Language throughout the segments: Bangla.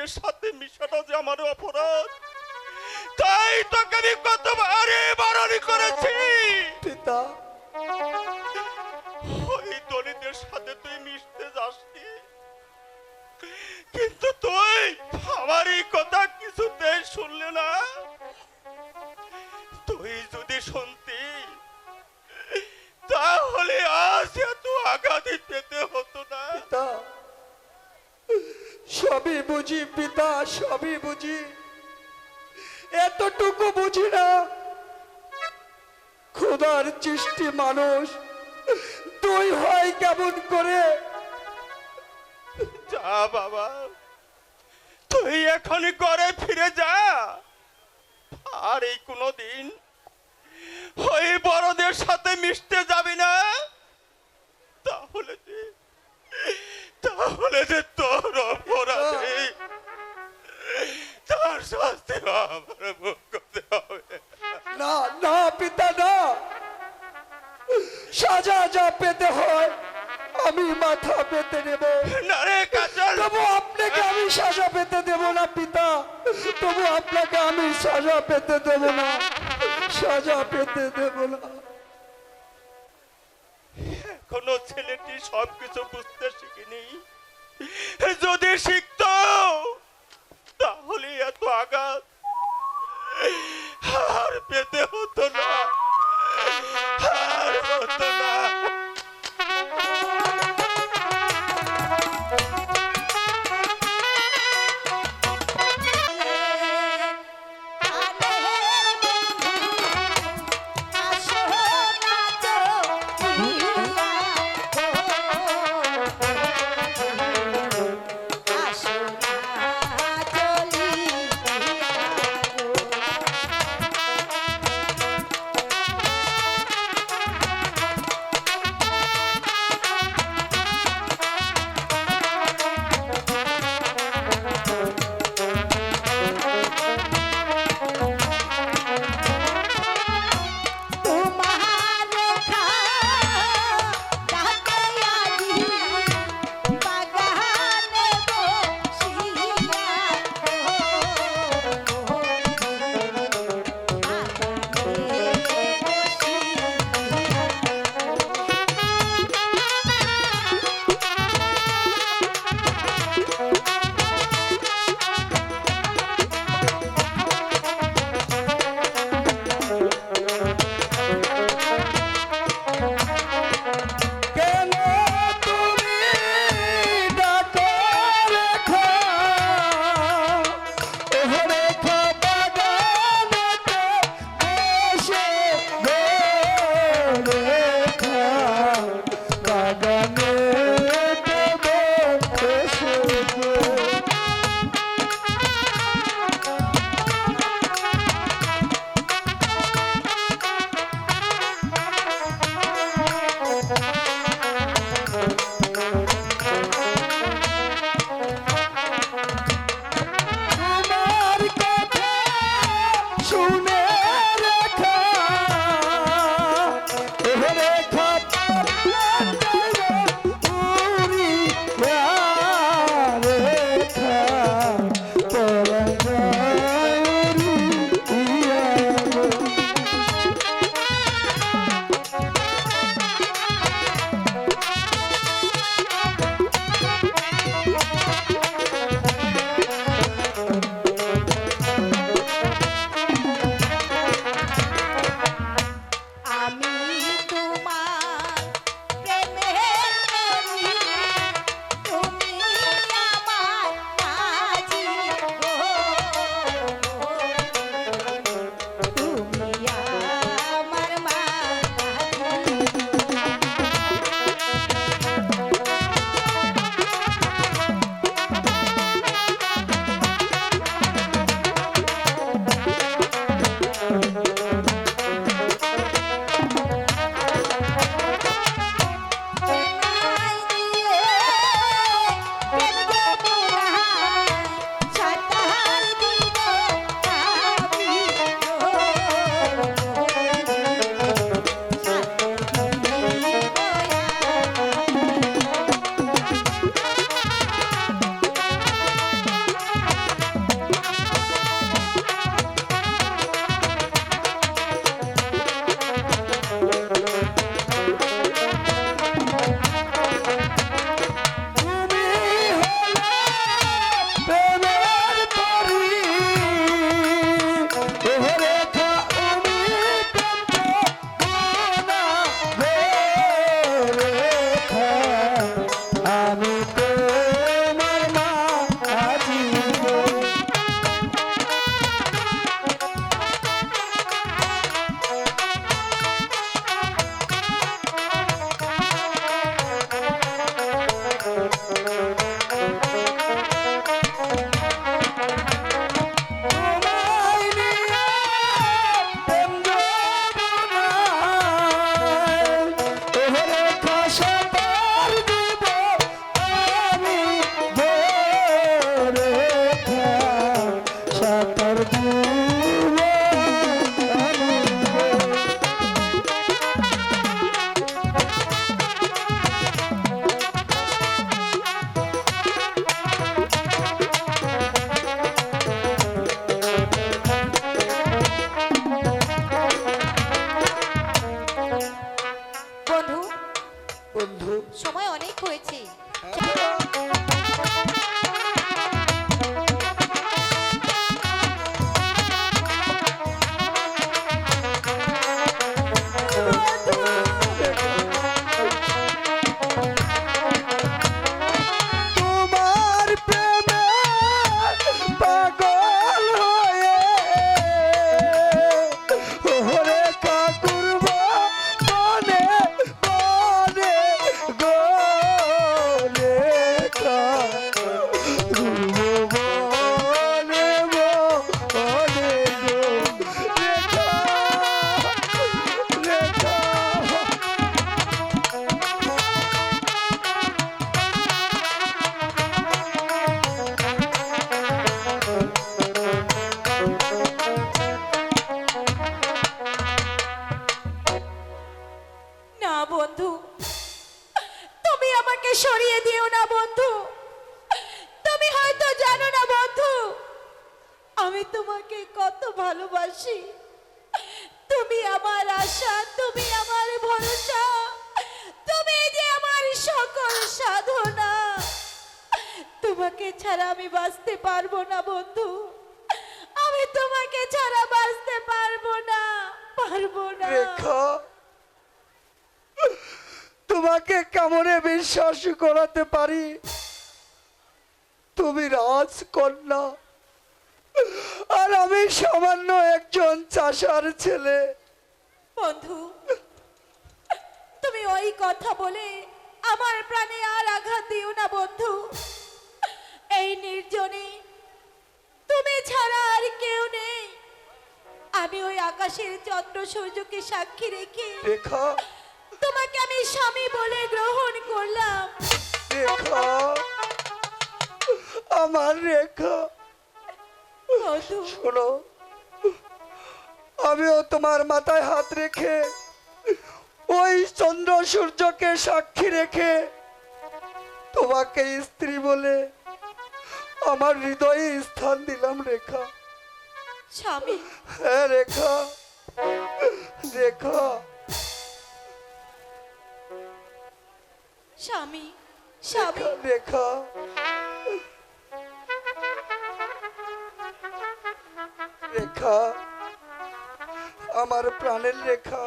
তলিদের সাথে মিশাটা যে আমার অপরাধ তাই তোকে আমি কতবারে বারণ করেছি। পিতা। ওই দলিতের সাথে তুই মিশতে যাসনি। কিন্তু তুই আমার এই কথা কিছুতেই শুনলে না। তুই যদি শুনতি তাহলে আজ এত আঘাতি পেতে হতো। সবই বুঝি, পিতা, সবই বুঝি। এতটুকু বুঝি না। খোদার সৃষ্টি মানুষ, তুই হয় কেমন করে? যা বাবা, তুই এখন করে ফিরে যা। আর এই কোনো দিন ওই বড়দের সাথে মিশতে যাবি না। তাহলে যে তাহলে যে তোর অপরাধে তার শাস্তি আমার ভোগ করতে হবে। না না পিতা না। সাজা যা পেতে হয় আমি মাথা পেতে নেব। তবু আপনাকে আমি সাজা পেতে দেব না পিতা। তবু আপনাকে আমি সাজা পেতে দেব না। সাজা পেতে দেব না। এখনও ছেলেটি সবকিছু বুঝতে শিখিনি। যদি শিখত তাহলে এত আঘাত আর পেতে হতো না। হতো না। আশা তুমি আমার ভরসা, তুমি যে আমার সকল সাধনা। তোমাকে ছাড়া আমি বাঁচতে পারব না, বন্ধু। আমি তোমাকে ছাড়া বাঁচতে পারব না পারব না। তোমাকে কেমনে বিশ্বাস করাতে পারি। তুমি রাজকন্যা, আর আমি সামান্য একজন চাষার ছেলে। বন্ধু। তুমি ওই কথা বলে আমার প্রাণে আর আঘাত দিও না বন্ধু। এই নির্জনে তুমি ছাড়া আর কেউ নেই। আমি ওই আকাশের চন্দ্র সূর্যকে সাক্ষী রেখে তোমাকে আমি স্বামী বলে গ্রহণ করলাম। আমার রেখা। শোনো আমিও তোমার মাথায় হাত রেখে ওই চন্দ্র সূর্যকে সাক্ষী রেখে তোমাকে স্ত্রী বলে আমার হৃদয়ে স্থান দিলাম রেখা। স্বামী। হ্যাঁ রেখা। রেখা। স্বামী স্বামী। রেখা। রেখা। আমার প্রাণের রেখা।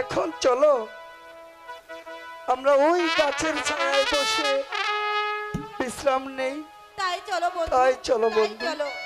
এখন চলো আমরা ওই গাছের ছায়ায় বসে বিশ্রাম নেই। তাই চলো তাই চলো বন্ধু। বন্ধু।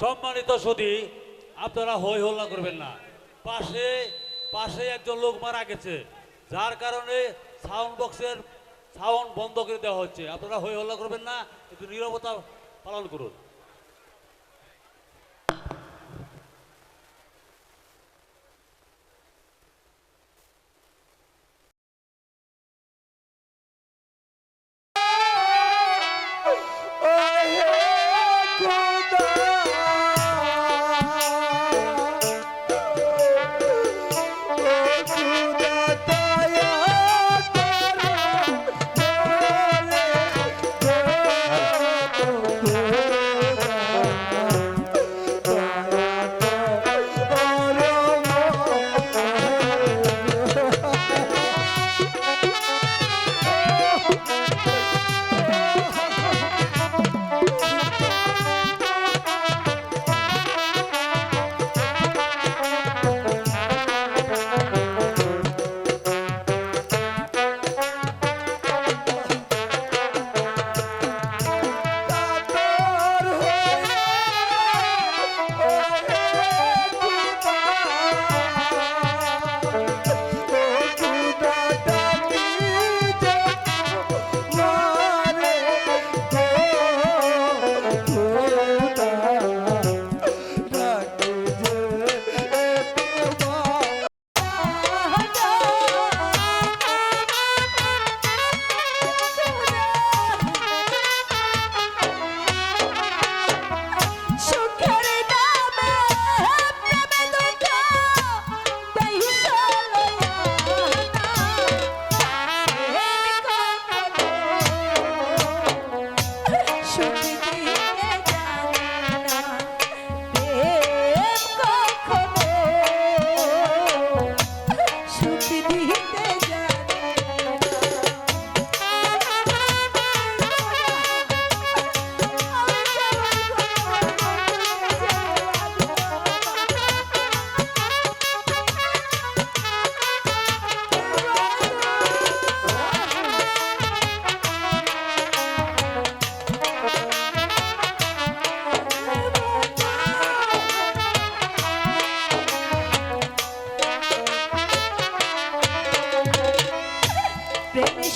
সম্মানিত সুদি আপনারা হই হল্লা করবেন না। পাশে পাশে একজন লোক মারা গেছে, যার কারণে সাউন্ড বক্সের সাউন্ড বন্ধ করে দেওয়া হচ্ছে। আপনারা হই হল্লা করবেন না একটু নিরবতা পালন করুন।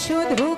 should room.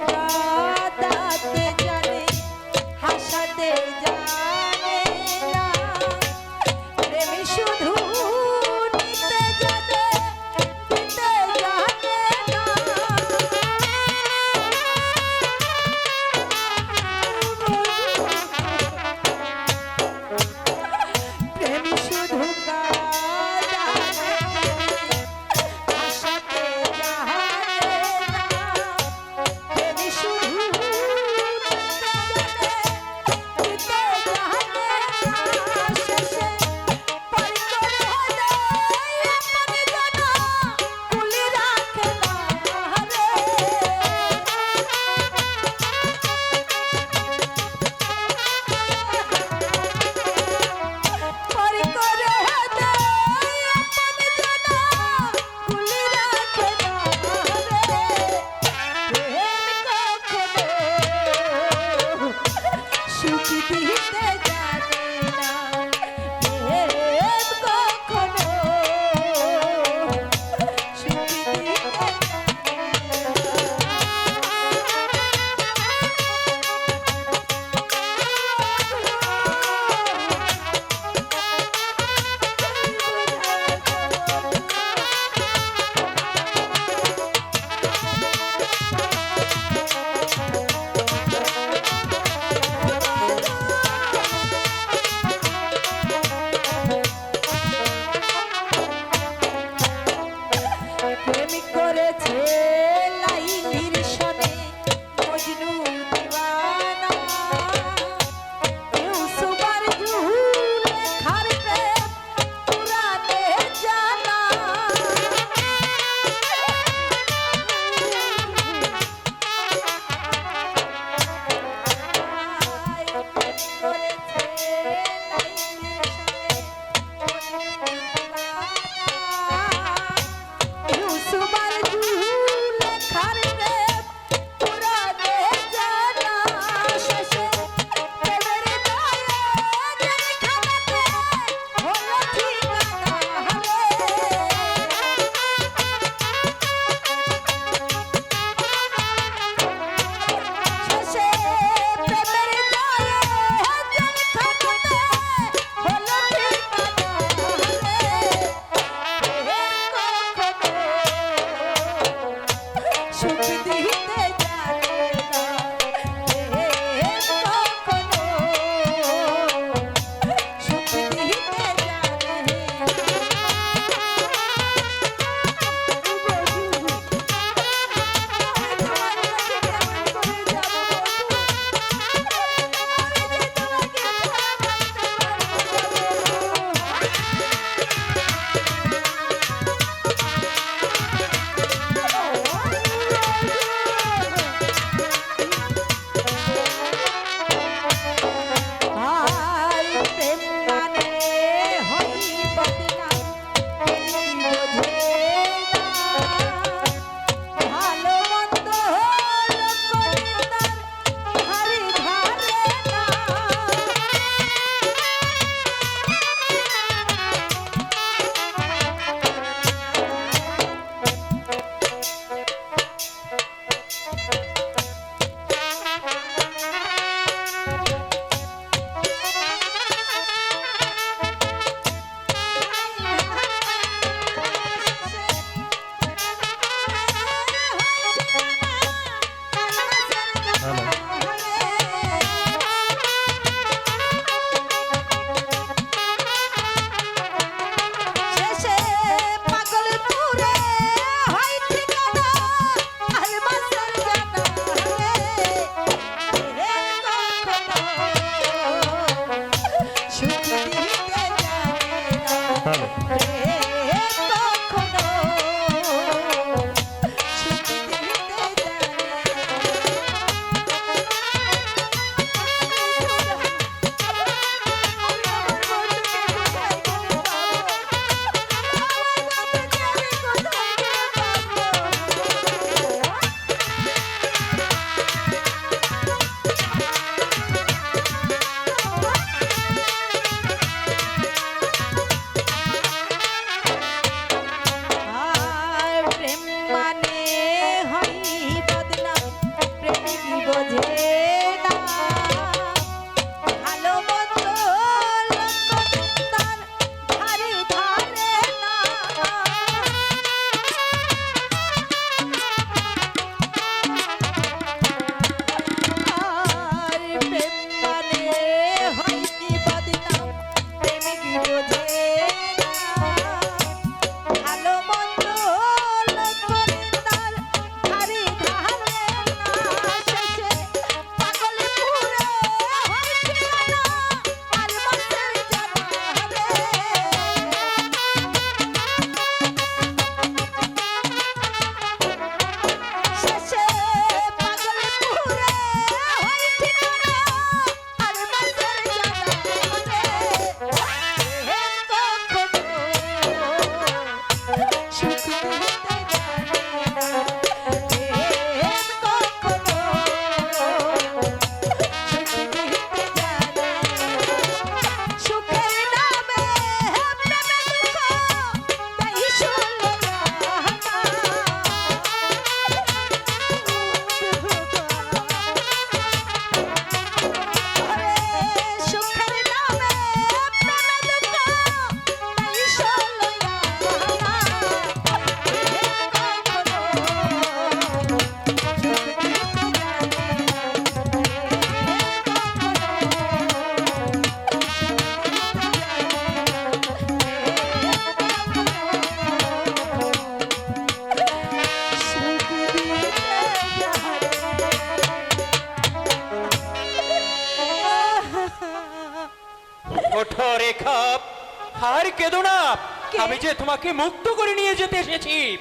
কেঁদো না। কে? আমি যে তোমাকে মুক্ত করে নিয়ে যেতে এসেছি।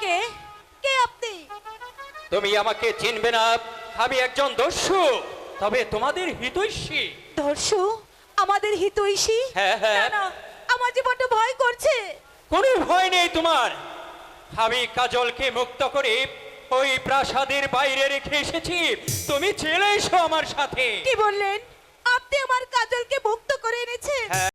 কে? কে আপনি? তুমি আমাকে চিনবে না। আমি একজন দস্যু। তবে তোমাদের হিতৈষী। দর্শু আমাদের হিতৈষী? হ্যাঁ, হ্যাঁ। না না। আমার বড্ড ভয় করছে। কোনো ভয় নেই তোমার। আমি কাজলকে মুক্ত করে ওই প্রাসাদের বাইরে রেখে এসেছি। তুমি চলে এসো আমার সাথে। কি বললেন? আপনি আমার কাজলকে মুক্ত করে এনেছেন। হ্যাঁ